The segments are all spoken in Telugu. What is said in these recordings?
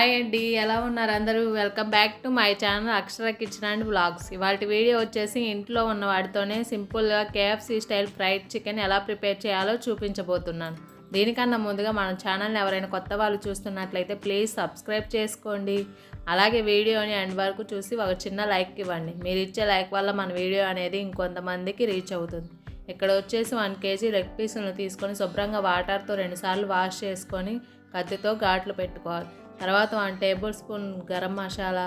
హాయ్ అండి ఎలా ఉన్నారు అందరూ? Welcome back to my channel Akshara kitchen and vlogs ఇవాళ వీడియో వచ్చేసి ఇంట్లో ఉన్న వాటితోనే సింపుల్గా కేఎఫ్సీ స్టైల్ ఫ్రైడ్ చికెన్ ఎలా ప్రిపేర్ చేయాలో చూపించబోతున్నాను. దీనికన్నా ముందుగా మన ఛానల్ని ఎవరైనా కొత్త వాళ్ళు చూస్తున్నట్లయితే ప్లీజ్ సబ్స్క్రైబ్ చేసుకోండి. అలాగే వీడియోని ఎండ్ వరకు చూసి ఒక చిన్న లైక్ ఇవ్వండి. మీరు ఇచ్చే లైక్ వల్ల మన వీడియో అనేది ఇంకొంతమందికి రీచ్ అవుతుంది. ఇక్కడ వచ్చేసి వన్ కేజీ లెగ్ పీసులను తీసుకొని శుభ్రంగా వాటర్తో రెండుసార్లు వాష్ చేసుకొని కత్తితో ఘాట్లు పెట్టుకోవాలి. తర్వాత one tablespoon garam masala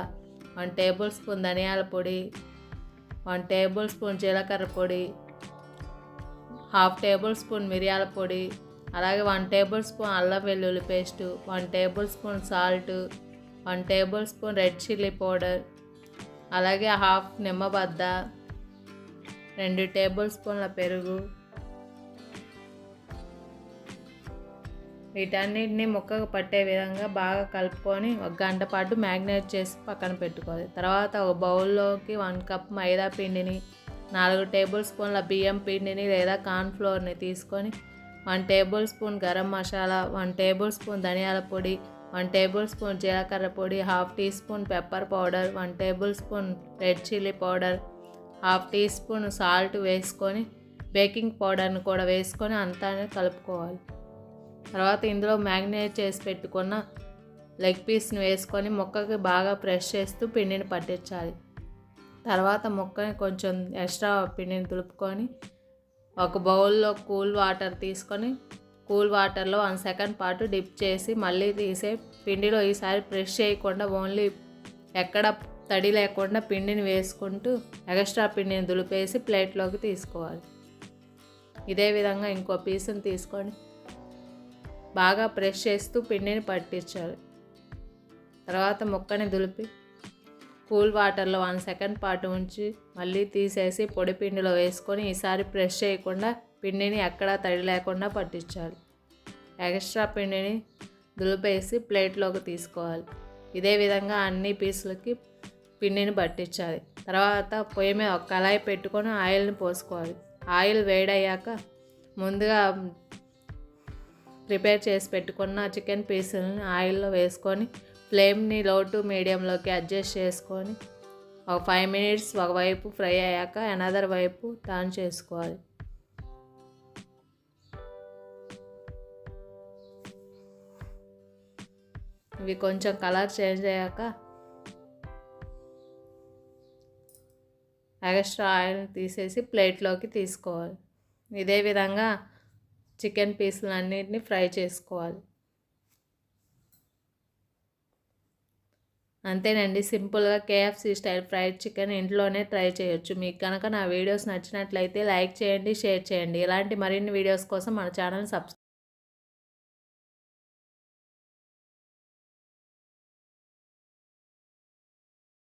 one tablespoon ధనియాల పొడి వన్ టేబుల్ స్పూన్ జీలకర్ర పొడి హాఫ్ టేబుల్ స్పూన్ మిరియాల పొడి అలాగే వన్ టేబుల్ స్పూన్ అల్లం వెల్లుల్లి paste one tablespoon salt one tablespoon red chilli powder అలాగే హాఫ్ నిమ్మబద్ద రెండు టేబుల్ స్పూన్ల పెరుగు వీటన్నిటిని ముక్కకు పట్టే విధంగా బాగా కలుపుకొని ఒక గంట పాటు మ్యాగ్నేట్ చేసి పక్కన పెట్టుకోవాలి. తర్వాత ఒక బౌల్లోకి వన్ కప్ మైదా పిండిని నాలుగు టేబుల్ స్పూన్ల బియ్యం పిండిని లేదా కార్న్ఫ్లోర్ని తీసుకొని one tablespoon garam masala one tablespoon ధనియాల పొడి వన్ టేబుల్ స్పూన్ జీలకర్ర పొడి half teaspoon pepper powder one tablespoon red chilli powder half teaspoon salt వేసుకొని బేకింగ్ పౌడర్ని కూడా వేసుకొని అంతా కలుపుకోవాలి. తర్వాత ఇందులో మ్యాగ్నేట్ చేసి పెట్టుకున్న లెగ్ పీస్ని వేసుకొని మొక్కకి బాగా ప్రెస్ చేస్తూ పిండిని పట్టించాలి. తర్వాత మొక్కని కొంచెం ఎక్స్ట్రా పిండిని తులుపుకొని ఒక బౌల్లో కూల్ వాటర్ తీసుకొని కూల్ వాటర్లో వన్ సెకండ్ పాటు డిప్ చేసి మళ్ళీ తీసే పిండిలో ఈసారి ప్రెస్ చేయకుండా ఓన్లీ ఎక్కడ తడి లేకుండా పిండిని వేసుకుంటూ ఎక్స్ట్రా పిండిని దులిపేసి ప్లేట్లోకి తీసుకోవాలి. ఇదే విధంగా ఇంకో పీస్ని తీసుకొని బాగా ప్రెస్ చేస్తూ పిండిని పట్టించాలి. తర్వాత ముక్కని దులిపి కూల్ వాటర్లో వన్ సెకండ్ పాటు ఉంచి మళ్ళీ తీసేసి పొడి పిండిలో వేసుకొని ఈసారి ప్రెస్ చేయకుండా పిండిని ఎక్కడా తడి లేకుండా పట్టించాలి. ఎక్స్ట్రా పిండిని దులిపేసి ప్లేట్లోకి తీసుకోవాలి. ఇదే విధంగా అన్ని పీసులకి పిండిని పట్టించాలి. తర్వాత పొయ్యి మీద ఒక కళాయి పెట్టుకొని ఆయిల్ని పోసుకోవాలి. ఆయిల్ వేడయ్యాక ముందుగా ప్రిపేర్ చేసి పెట్టుకున్న చికెన్ పీసులని ఆయిల్లో వేసుకొని ఫ్లేమ్ని లో టు మీడియంలోకి అడ్జస్ట్ చేసుకొని ఒక ఫైవ్ మినిట్స్ ఒకవైపు ఫ్రై అయ్యాక అనదర్ వైపు టర్న్ చేసుకోవాలి. ఇవి కొంచెం కలర్ చేంజ్ అయ్యాక ఎక్స్ట్రా ఆయిల్ తీసేసి ప్లేట్లోకి తీసుకోవాలి. ఇదే విధంగా చికెన్ పీసులు అన్నిటిని ఫ్రై చేసుకోవాలి. అంతేనండి సింపుల్గా కేఎఫ్సి స్టైల్ ఫ్రైడ్ చికెన్ ఇంట్లోనే ట్రై చేయొచ్చు. మీకు కనుక నా వీడియోస్ నచ్చినట్లయితే లైక్ చేయండి షేర్ చేయండి. ఇలాంటి మరిన్ని వీడియోస్ కోసం మన ఛానల్ సబ్స్క్రైబ్